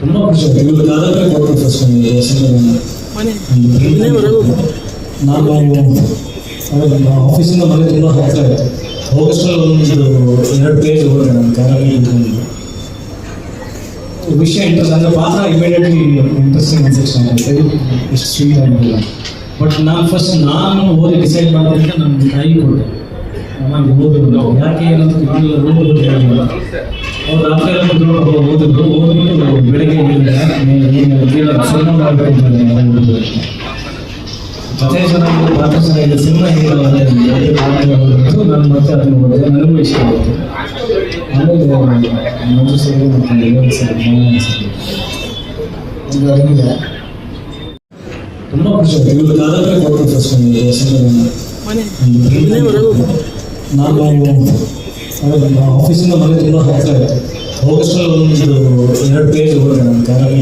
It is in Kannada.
ತುಂಬ ಖುಷಿ ಆಯ್ತು ಫಸ್ಟ್ ಹೆಸರು ನಾನು ಆಫೀಸಿಂದ ಮನೆ ತುಂಬ ಹತ್ತಿರ ಹೋಗಷ್ಟರಲ್ಲಿ ಒಂದು ಎರಡು ಪೇಜ್ ಓದಿದೆ ನಾನು ಕಾದಂಬರಿ ಇಟ್ಕೊಂಡು. ವಿಷಯ ಇಂಟ್ರೆಸ್ಟ್ ಅಂದರೆ ಪಾತ್ರ ಇಮಿಡಿಯೇಟ್ಲಿ ಇಂಟ್ರೆಸ್ಟಿಂಗ್ ಸ್ಟಾರ್ಟ್ ಆಯಿತು ಎಷ್ಟು ಸ್ವೀಟ್ ಆಗಿಲ್ಲ. ಬಟ್ ನಾನು ಫಸ್ಟ್ ನಾನು ಓದಿ ಡಿಸೈಡ್ ಮಾಡೋದಕ್ಕೆ ನನ್ನ ತಾಯಿ ಕೊಟ್ಟೆ. ನಾನು ಓದಿದ್ರು ಯಾಕೆ ಏನಂತ ಓದಿದ್ರು ಹೇಳಿಲ್ಲ ಅವ್ರು ರಾತ್ರಿ ಎಲ್ಲ ಕುತ್ಕೊಂಡು ಓದಿದ್ರು ಬೆಳಗ್ಗೆ ಹೇಳಿದ್ರೆ ಏನು ಸಿನಿಮಾ ಮಾಡಬೇಕು ಅಂತ ಹೇಳಿದ್ರು, ನಾನು ಓದಿದ್ರು. ಕಥೆ ಚೆನ್ನಾಗಿದೆ ಪಾತ್ರ ಸಿನಿಮಾ ಹೇಗಿಲ್ಲ ನಾನು ಮತ್ತೆ ಅದನ್ನು ಓದಿದೆ ನನಗೂ ಇಷ್ಟ ಆಯಿತು ಆಮೇಲೆ ಮಂಜು ಸೇರಿ ಮತ್ತು ತುಂಬ ಖುಷಿ ನನಗೆ ಹೆಸರು ನಾನು ಆಫೀಸಿಂದ ಮನೆ ತುಂಬ ಹತ್ತಿರ ಹೋಗಷ್ಟರಲ್ಲಿ ಒಂದು ಎರಡು ಪೇಜ್ ಓದಿದೆ ನಾನು.